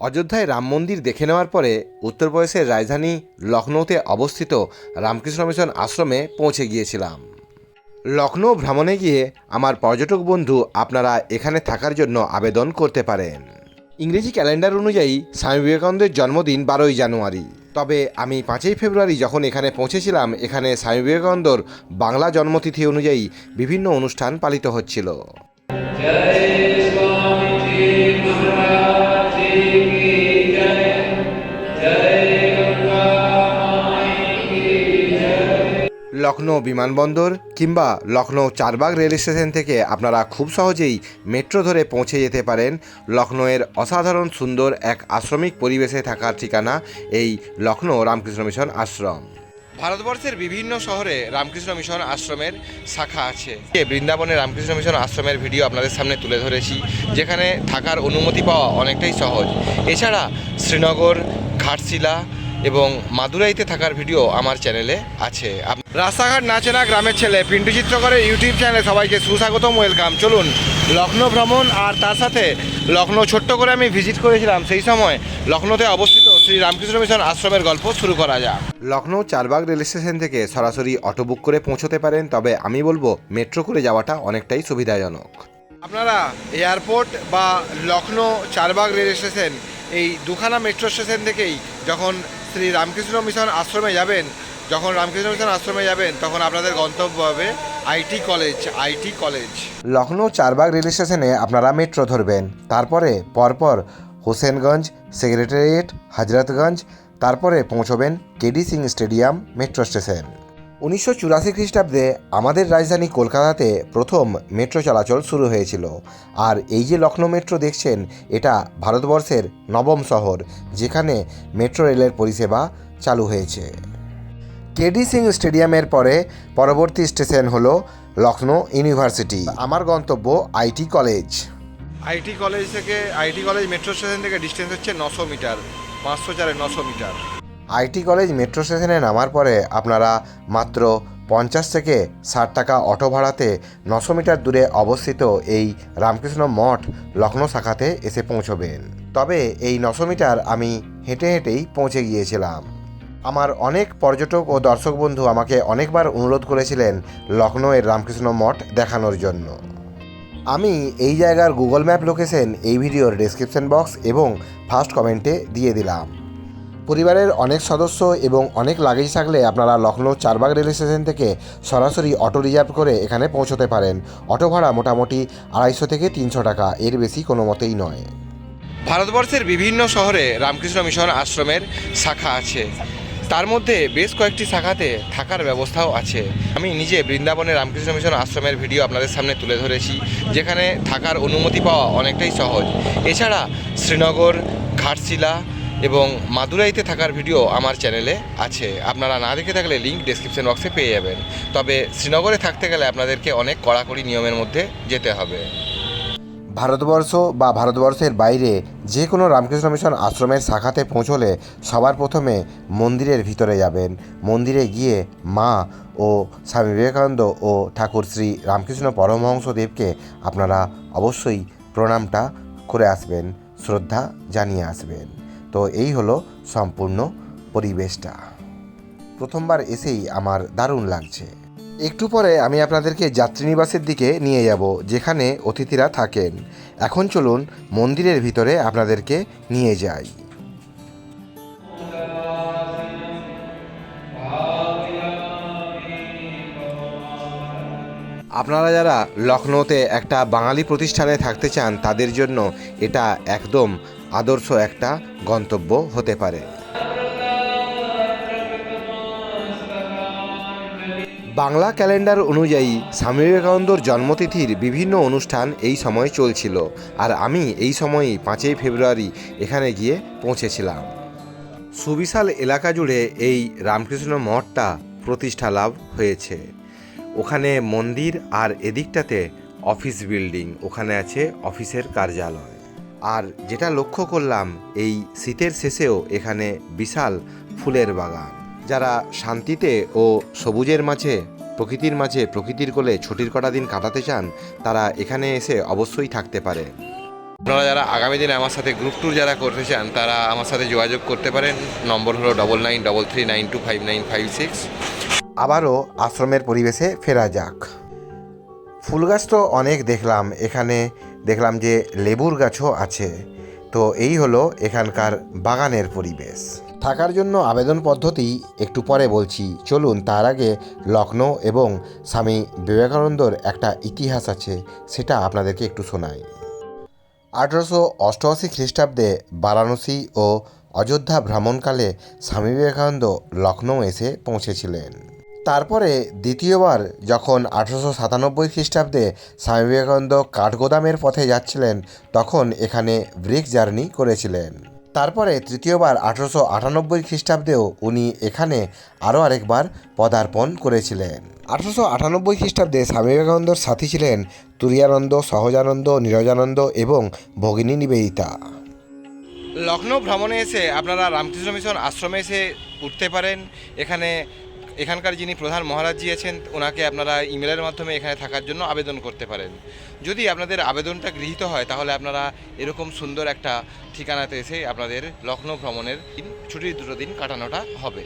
অযোধ্যায় রাম মন্দির দেখে নেওয়ার পরে উত্তরপ্রদেশের রাজধানী লখনৌতে অবস্থিত রামকৃষ্ণ মিশন আশ্রমে পৌঁছে গিয়েছিলাম। লখনৌ ভ্রমণে গিয়ে আমার পর্যটক বন্ধু আপনারা এখানে থাকার জন্য আবেদন করতে পারেন। ইংরেজি ক্যালেন্ডার অনুযায়ী স্বামী বিবেকানন্দের জন্মদিন বারোই জানুয়ারি। তবে আমি পাঁচই ফেব্রুয়ারি যখন এখানে পৌঁছেছিলাম, এখানে স্বামী বিবেকানন্দর বাংলা জন্মতিথি অনুযায়ী বিভিন্ন অনুষ্ঠান পালিত হচ্ছিল। লখনৌ বিমানবন্দর কিংবা লখনৌ চারবাগ রেল স্টেশন থেকে আপনারা খুব সহজেই মেট্রো ধরে পৌঁছে যেতে পারেন। লখনৌয়ের অসাধারণ সুন্দর এক আশ্রমিক পরিবেশে থাকার ঠিকানা এই লখনৌ রামকৃষ্ণ মিশন আশ্রম। ভারতবর্ষের বিভিন্ন শহরে রামকৃষ্ণ মিশন আশ্রমের শাখা আছে। বৃন্দাবনে রামকৃষ্ণ মিশন আশ্রমের ভিডিও আপনাদের সামনে তুলে ধরেছি, যেখানে থাকার অনুমতি পাওয়া অনেকটাই সহজ। এছাড়া শ্রীনগর, ঘাটশিলা এবং মাদুরাইতে থাকার ভিডিও আমার চ্যানেলে আছে। রাস্তাঘাট নাচে না গ্রামের ছেলে পিন্টু চিত্রকরের ইউটিউব চ্যানেলে সবাইকে সুস্বাগতম ওয়েলকাম। চলুন লখনৌ ভ্রমণ আর তার সাথে লখনৌ ছোট্ট করে আমি ভিজিট করেছিলাম সেই সময় লখনৌতে অবস্থিত শ্রী রামকৃষ্ণ মিশন আশ্রমের গল্প শুরু করা যাক। লখনৌ চারবাগ রেল স্টেশন থেকে সরাসরি অটো বুক করে পৌঁছতে পারেন তবে আমি বলব মেট্রো করে যাওয়াটা অনেকটাই সুবিধাজনক। আপনারা এয়ারপোর্ট বা লখনৌ চারবাগ রেল স্টেশন এই দুখানা মেট্রো স্টেশন থেকেই যখন শ্রী রামকৃষ্ণ মিশন আশ্রমে যাবেন। যখন রামকৃষ্ণ মিশন আশ্রমে যাবেন, তখন আপনাদের গন্তব্য হবে IT college IT college. Lucknow Charbagh rail স্টেশনে আপনারা মেট্রো ধরবেন। তারপরে পরপর হোসেনগঞ্জ, সেক্রেটারিয়েট, হাজরতগঞ্জ, তারপরে পৌঁছবেন K D Singh stadium metro station. উনিশশো চুরাশি খ্রিস্টাব্দে আমাদের রাজধানী কলকাতাতে প্রথম মেট্রো চলাচল শুরু হয়েছিল। আর এই যে লখনৌ মেট্রো দেখছেন, এটা ভারতবর্ষের নবম শহর, যেখানে মেট্রো রেলের পরিষেবা চালু হয়েছে। কেডি সিং স্টেডিয়ামের পরে পরবর্তী স্টেশন হলো লখনৌ ইউনিভার্সিটি। আমার গন্তব্য আইটি কলেজ। আইটি কলেজ থেকে, আইটি কলেজ মেট্রো স্টেশন থেকে ডিস্টেন্স হচ্ছে নশো মিটার, পাঁচশো চারে নশো মিটার। আইটি কলেজ মেট্রো স্টেশনে নামার পরে আপনারা মাত্র পঞ্চাশ থেকে ষাট টাকা অটো ভাড়াতে নশো মিটার দূরে অবস্থিত এই রামকৃষ্ণ মঠ লখনৌ শাখাতে এসে পৌঁছবেন। তবে এই নশো মিটার আমি হেঁটে হেঁটেই পৌঁছে গিয়েছিলাম। আমার অনেক পর্যটক ও দর্শক বন্ধু আমাকে অনেকবার অনুরোধ করেছিলেন লখনৌয়ের রামকৃষ্ণ মঠ দেখানোর জন্য। আমি এই জায়গার গুগল ম্যাপ লোকেশন এই ভিডিওর ডেসক্রিপশন বক্স এবং ফার্স্ট কমেন্টে দিয়ে দিলাম। পরিবারের অনেক সদস্য এবং অনেক লাগেজ থাকলে আপনারা লখনৌ চারবাগ রেল স্টেশন থেকে সরাসরি অটো রিজার্ভ করে এখানে পৌঁছতে পারেন। অটো ভাড়া মোটামুটি আড়াইশো থেকে তিনশো টাকা, এর বেশি কোনো মতেই নয়। ভারতবর্ষের বিভিন্ন শহরে রামকৃষ্ণ মিশন আশ্রমের শাখা আছে। তার মধ্যে বেশ কয়েকটি শাখাতে থাকার ব্যবস্থাও আছে। আমি নিজে বৃন্দাবনে রামকৃষ্ণ মিশন আশ্রমের ভিডিও আপনাদের সামনে তুলে ধরেছি, যেখানে থাকার অনুমতি পাওয়া অনেকটাই সহজ। এছাড়া শ্রীনগর, ঘাটশিলা এবং মাদুরাইতে থাকার ভিডিও আমার চ্যানেলে আছে। আপনারা না দেখে থাকলে লিঙ্ক ডেসক্রিপশন বক্সে পেয়ে যাবেন। তবে শ্রীনগরে থাকতে গেলে আপনাদেরকে অনেক কড়াকড়ি নিয়মের মধ্যে যেতে হবে। ভারতবর্ষ বা ভারতবর্ষের বাইরে যে কোনো রামকৃষ্ণ মিশন আশ্রমের শাখাতে পৌঁছলে সবার প্রথমে মন্দিরের ভিতরে যাবেন। মন্দিরে গিয়ে মা ও স্বামী বিবেকানন্দ ও ঠাকুর শ্রী রামকৃষ্ণ পরমহংসদেবকে আপনারা অবশ্যই প্রণামটা করে আসবেন, শ্রদ্ধা জানিয়ে আসবেন। তো এই হলো সম্পূর্ণ পরিবেশটা। প্রথমবার এসেই আমার দারুণ লাগছে। একটু পরে আমি আপনাদেরকে যাত্রীনিবাসের দিকে নিয়ে যাব, যেখানে অতিথিরা থাকেন। এখন চলুন মন্দিরের ভিতরে আপনাদেরকে নিয়ে যাই। আপনারা যারা লখনৌতে একটা বাঙালি প্রতিষ্ঠানে থাকতে চান, তাদের জন্য এটা একদম আদর্শ একটা গন্তব্য হতে পারে। বাংলা ক্যালেন্ডার অনুযায়ী স্বামী বিবেকানন্দর জন্মতিথির বিভিন্ন অনুষ্ঠান এই সময় চলছিল আর আমি এই সময়ই পাঁচই ফেব্রুয়ারি এখানে গিয়ে পৌঁছেছিলাম। সুবিশাল এলাকা জুড়ে এই রামকৃষ্ণ মঠটা প্রতিষ্ঠা লাভ হয়েছে। ওখানে মন্দির আর এদিকটাতে অফিস বিল্ডিং, ওখানে আছে অফিসের কার্যালয়। আর যেটা লক্ষ্য করলাম, এই শীতের শেষেও এখানে বিশাল ফুলের বাগান। যারা শান্তিতে ও সবুজের মাঝে, প্রকৃতির মাঝে প্রকৃতির কোলে ছুটির কটা দিন কাটাতে চান, তারা এখানে এসে অবশ্যই থাকতে পারে। আপনারা যারা আগামী দিনে আমার সাথে গ্রুপ ট্যুর যারা করতে চান, তারা আমার সাথে যোগাযোগ করতে পারেন। নম্বর হলো double nine double three nine two five nine five six আবারও আশ্রমের পরিবেশে ফেরা যাক। ফুল গাছ তো অনেক দেখলাম, এখানে দেখলাম যে লেবুর গাছও আছে। তো এই হলো এখানকার বাগানের পরিবেশ। থাকার জন্য আবেদন পদ্ধতি একটু পরে বলছি। চলুন, তার আগে লখনৌ এবং স্বামী বিবেকানন্দর একটা ইতিহাস আছে, সেটা আপনাদেরকে একটু শোনাই। আঠারোশো অষ্টআশি খ্রিস্টাব্দে বারাণসী ও অযোধ্যা ভ্রমণকালে স্বামী বিবেকানন্দ লখনৌ এসে পৌঁছেছিলেন। তারপরে দ্বিতীয়বার যখন আঠারোশো সাতানব্বই খ্রিস্টাব্দে স্বামী বিবেকানন্দ কাঠগোদামের পথে যাচ্ছিলেন, তখন এখানে ব্রেক জার্নি করেছিলেন। তারপরে তৃতীয়বার আঠারোশো আটানব্বই খ্রিস্টাব্দেও উনি এখানে আরও আরেকবার পদার্পণ করেছিলেন। আঠারোশো আটানব্বই খ্রিস্টাব্দে স্বামী বিবেকানন্দর সাথী ছিলেন তুরিয়ানন্দ, সহজানন্দ, নীরজানন্দ এবং ভগিনী নিবেদিতা। লখনৌ ভ্রমণে এসে আপনারা রামকৃষ্ণ মিশন আশ্রমে এসে উঠতে পারেন। এখানে এখানকার যিনি প্রধান মহারাজজি আছেন ওনাকে আপনারা ইমেলের মাধ্যমে এখানে থাকার জন্য আবেদন করতে পারেন। যদি আপনাদের আবেদনটা গৃহীত হয়, তাহলে আপনারা এরকম সুন্দর একটা ঠিকানাতে এসে আপনাদের লখনৌ ভ্রমণের ছুটির দুটো দিন কাটানোটা হবে।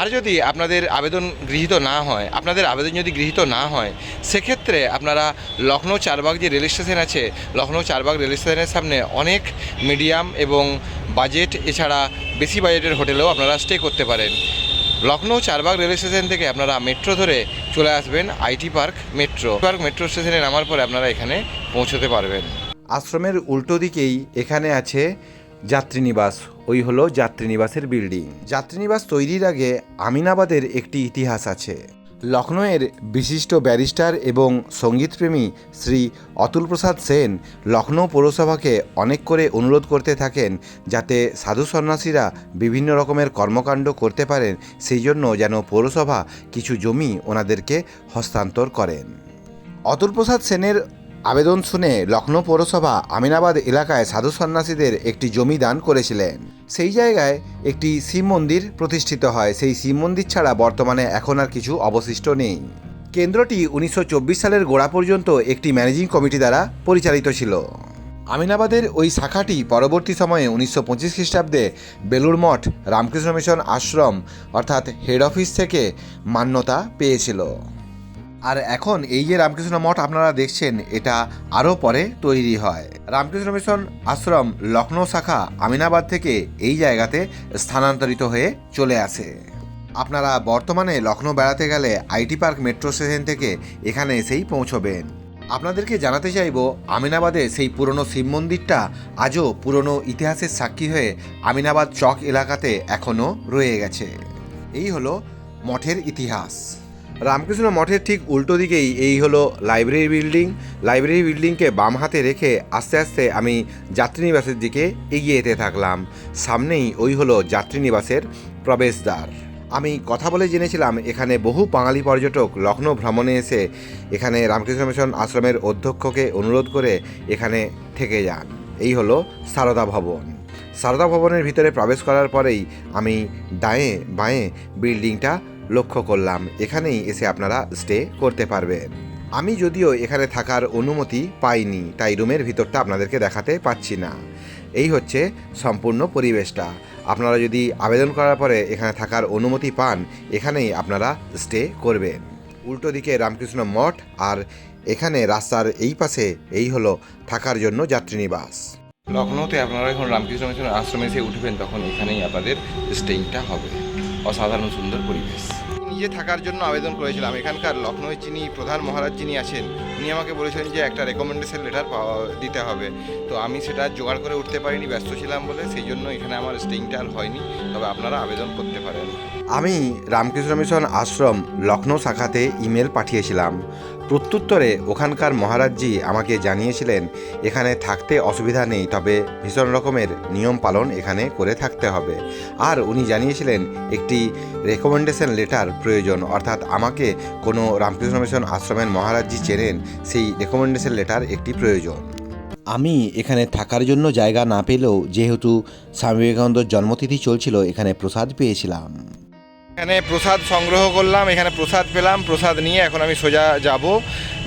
আর যদি আপনাদের আবেদন গৃহীত না হয়, আপনাদের আবেদন যদি গৃহীত না হয়, সেক্ষেত্রে আপনারা লখনৌ চারবাগ যে রেল স্টেশন আছে লখনৌ চারবাগ রেল স্টেশনের সামনে অনেক মিডিয়াম এবং বাজেট, এছাড়া বেশি বাজেটের হোটেলেও আপনারা স্টে করতে পারেন। লখনৌ চারবাগ রেলওয়ে স্টেশন থেকে আপনারা মেট্রো ধরে চলে আসবেন IT park metro. Park metro স্টেশনে নামার পরে আপনারা এখানে পৌঁছতে পারবেন। আশ্রমের উল্টো দিকেই এখানে আছে যাত্রীনিবাস। ওই হলো যাত্রীনিবাসের বিল্ডিং। যাত্রীনিবাস তৈরির আগে আমিনাবাদের একটি ইতিহাস আছে। লখনৌয়ের বিশিষ্ট ব্যারিস্টার এবং সঙ্গীতপ্রেমী শ্রী অতুল প্রসাদ সেন লখনৌ পৌরসভাকে অনেক করে অনুরোধ করতে থাকেন যাতে সাধু সন্ন্যাসীরা বিভিন্ন রকমের কর্মকাণ্ড করতে পারেন, সেই জন্য যেন পৌরসভা কিছু জমি ওনাদেরকে হস্তান্তর করেন। অতুল প্রসাদ সেনের আবেদন শুনে লখনৌ পৌরসভা আমিনাবাদ এলাকায় সাধু সন্ন্যাসীদের একটি জমি দান করেছিলেন। সেই জায়গায় একটি শিব মন্দির প্রতিষ্ঠিত হয়। সেই শিব মন্দির ছাড়া বর্তমানে এখন আর কিছু অবশিষ্ট নেই। কেন্দ্রটি উনিশশো চব্বিশ সালের গোড়া পর্যন্ত একটি ম্যানেজিং কমিটি দ্বারা পরিচালিত ছিল। আমিনাবাদের ওই শাখাটি পরবর্তী সময়ে উনিশশো পঁচিশ খ্রিস্টাব্দে বেলুড় মঠ, রামকৃষ্ণ মিশন আশ্রম, অর্থাৎ হেড অফিস থেকে মান্যতা পেয়েছিল। আর এখন এই যে রামকৃষ্ণ মঠ আপনারা দেখছেন, এটা আরও পরে তৈরি হয়। রামকৃষ্ণ মিশন আশ্রম, লখনৌ শাখা, আমিনাবাদ থেকে এই জায়গাতে স্থানান্তরিত হয়ে চলে আসে। আপনারা বর্তমানে লখনৌ বেড়াতে গেলে আইটি পার্ক মেট্রো স্টেশন থেকে এখানে এসেই পৌঁছবেন। আপনাদেরকে জানাতে চাইব, আমিনাবাদে সেই পুরনো শিব মন্দিরটা আজও পুরনো ইতিহাসের সাক্ষী হয়ে আমিনাবাদ চক এলাকাতে এখনও রয়ে গেছে। এই হলো মঠের ইতিহাস। রামকৃষ্ণ মঠের ঠিক উল্টো দিকেই এই হলো লাইব্রেরি বিল্ডিং লাইব্রেরি বিল্ডিংকে বাম হাতে রেখে আস্তে আস্তে আমি যাত্রীনিবাসের দিকে এগিয়ে যেতে থাকলাম। সামনেই ওই হলো যাত্রীনিবাসের প্রবেশদ্বার। আমি কথা বলে জেনেছিলাম, এখানে বহু বাঙালি পর্যটক লখনৌ ভ্রমণে এসে এখানে রামকৃষ্ণ মিশন আশ্রমের অধ্যক্ষকে অনুরোধ করে এখানে থেকে যান। এই হলো সারদা ভবন। সারদা ভবনের ভিতরে প্রবেশ করার পরেই আমি ডায়ে বাঁয়ে বিল্ডিংটা লক্ষ্য করলাম, এখানেই এসে আপনারা স্টে করতে পারবেন। আমি যদিও এখানে থাকার অনুমতি পাইনি, তাই রুমের ভিতরটা আপনাদেরকে দেখাতে পাচ্ছি না। এই হচ্ছে সম্পূর্ণ পরিবেশটা। আপনারা যদি আবেদন করার পরে এখানে থাকার অনুমতি পান, এখানেই আপনারা স্টে করবেন। উল্টো দিকে রামকৃষ্ণ মঠ আর এখানে রাস্তার এই পাশে এই হলো থাকার জন্য যাত্রীনিবাস। লখনৌতে আপনারা যখন রামকৃষ্ণ মিশন আশ্রমে এসে উঠবেন, তখন এখানেই আপনাদের স্টেইংটা হবে। অসাধারণ সুন্দর পরিবেশ। নিজে থাকার জন্য আবেদন করেছিলাম। এখানকার লখনৌয়ের যিনি প্রধান মহারাজ যিনি আছেন উনি আমাকে বলেছিলেন যে একটা রেকমেন্ডেশন লেটার দিতে হবে। তো আমি সেটা জোগাড় করে উঠতে পারিনি ব্যস্ত ছিলাম বলে। সেই জন্য এখানে আমার স্টেইংটা আর হয়নি। তবে আপনারা আবেদন করতে পারেন। আমি রামকৃষ্ণ মিশন আশ্রম লখনৌ শাখাতে ইমেল পাঠিয়েছিলাম। প্রত্যুত্তরে ওখানকার মহারাজজি আমাকে জানিয়েছিলেন, এখানে থাকতে অসুবিধা নেই, তবে ভীষণ রকমের নিয়ম পালন এখানে করে থাকতে হবে। আর উনি জানিয়েছিলেন, একটি রেকমেন্ডেশন লেটার প্রয়োজন। অর্থাৎ আমাকে কোনো রামকৃষ্ণ মিশন আশ্রমের মহারাজজি চেনেন, সেই রেকমেন্ডেশন লেটার একটি প্রয়োজন। আমি এখানে থাকার জন্য জায়গা না পেলেও যেহেতু স্বামী বিবেকানন্দর জন্মতিথি চলছিল, এখানে প্রসাদ পেয়েছিলাম। এখানে প্রসাদ সংগ্রহ করলাম, এখানে প্রসাদ পেলাম, প্রসাদ নিয়ে এখন আমি সোজা যাব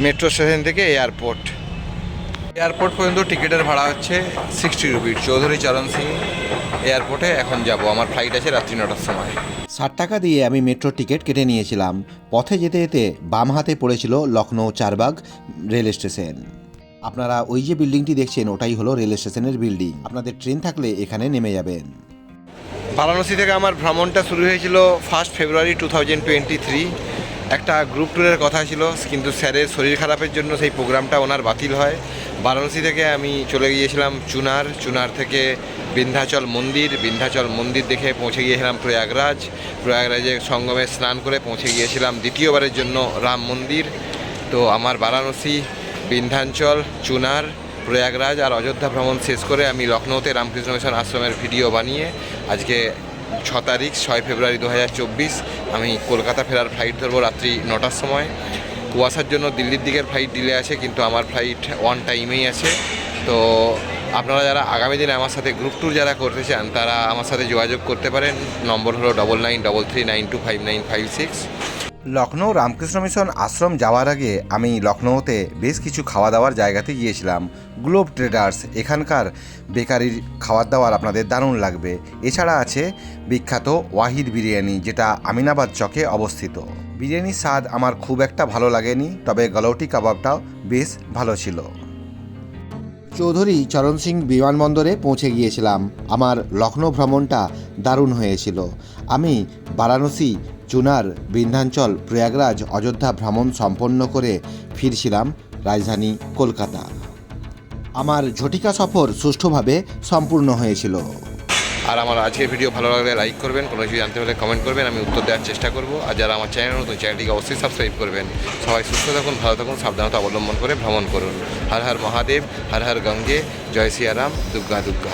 মেট্রো স্টেশন থেকে এয়ারপোর্ট। এয়ারপোর্ট পর্যন্ত টিকিটের ভাড়া হচ্ছে সিক্সটি রুপি চৌধুরী চরণ সিং এয়ারপোর্টে এখন যাব, আমার ফ্লাইট আছে রাত্রি নটার সময়। ষাট টাকা দিয়ে আমি মেট্রো টিকিট কেটে নিয়েছিলাম। পথে যেতে যেতে বাম হাতে পড়েছিল লখনৌ চারবাগ রেল স্টেশন। আপনারা ওই যে বিল্ডিংটি দেখছেন, ওটাই হলো রেল স্টেশনের বিল্ডিং। আপনাদের ট্রেন থাকলে এখানে নেমে যাবেন। বারাণসী থেকে আমার ভ্রমণটা শুরু হয়েছিল first February two thousand twenty three একটা গ্রুপ ট্যুরের কথা ছিল, কিন্তু স্যারের শরীর খারাপের জন্য সেই প্রোগ্রামটা ওনার বাতিল হয়। বারাণসী থেকে আমি চলে গিয়েছিলাম চুনার। চুনার থেকে বিন্ধ্যাচল মন্দির। বিন্ধ্যাচল মন্দির দেখে পৌঁছে গিয়েছিলাম প্রয়াগরাজ। প্রয়াগরাজে সঙ্গমে স্নান করে পৌঁছে গিয়েছিলাম দ্বিতীয়বারের জন্য রাম মন্দির। তো আমার বারাণসী বিন্ধ্যাঞ্চল চুনার প্রয়াগরাজ আর অযোধ্যা ভ্রমণ শেষ করে আমি লখনৌতে রামকৃষ্ণ মিশন আশ্রমের ভিডিও বানিয়ে আজকে ছ তারিখ, ছয় ফেব্রুয়ারি দু হাজার চব্বিশ আমি কলকাতা ফেরার ফ্লাইট ধরবো রাত্রি নটার সময়। কুয়াশার জন্য দিল্লির দিকের ফ্লাইট ডিলে আছে, কিন্তু আমার ফ্লাইট ওয়ান টাইমেই আছে। তো আপনারা যারা আগামী দিনে আমার সাথে গ্রুপ ট্যুর যারা করতে চান, তারা আমার সাথে যোগাযোগ করতে পারেন। নম্বর হলো double nine double three nine two five nine five six Lucknow Ramakrishna mission আশ্রম যাওয়ার আগে আমি লখনৌতে বেশ কিছু খাওয়া দাওয়ার জায়গাতে গিয়েছিলাম। গ্লোব ট্রেডার্স, এখানকার বেকারির খাওয়ার দাওয়ার আপনাদের দারুণ লাগবে। এছাড়া আছে বিখ্যাত ওয়াহিদ বিরিয়ানি, যেটা আমিনাবাদ চকে অবস্থিত। বিরিয়ানির স্বাদ আমার খুব একটা ভালো লাগেনি, তবে গলৌটি কাবাবটাও বেশ ভালো ছিল। চৌধুরী চরণ সিং বিমানবন্দরে পৌঁছে গিয়েছিলাম। আমার লখনৌ ভ্রমণটা দারুণ হয়েছিল। আমি বারাণসী চুনার, বিন্ধ্যাঞ্চল, প্রয়াগরাজ, অযোধ্যা ভ্রমণ সম্পন্ন করে ফিরছিলাম রাজধানী কলকাতা। আমার ঝটিকা সফর সুষ্ঠুভাবে সম্পূর্ণ হয়েছিল। আর আমার আজকের ভিডিও ভালো লাগলে লাইক করবেন, কোনো কিছু জানতে হলে কমেন্ট করবেন, আমি উত্তর দেওয়ার চেষ্টা করব। আর যারা আমার চ্যানেল নতুন চ্যানেলটিকে অবশ্যই সাবস্ক্রাইব করবেন। সবাই সুস্থ থাকুন, ভালো থাকুন, সাবধানতা অবলম্বন করে ভ্রমণ করুন। হর হর মহাদেব, হর হর গঙ্গে, জয় শ্রী সিয়ারাম দুর্গা দুর্গা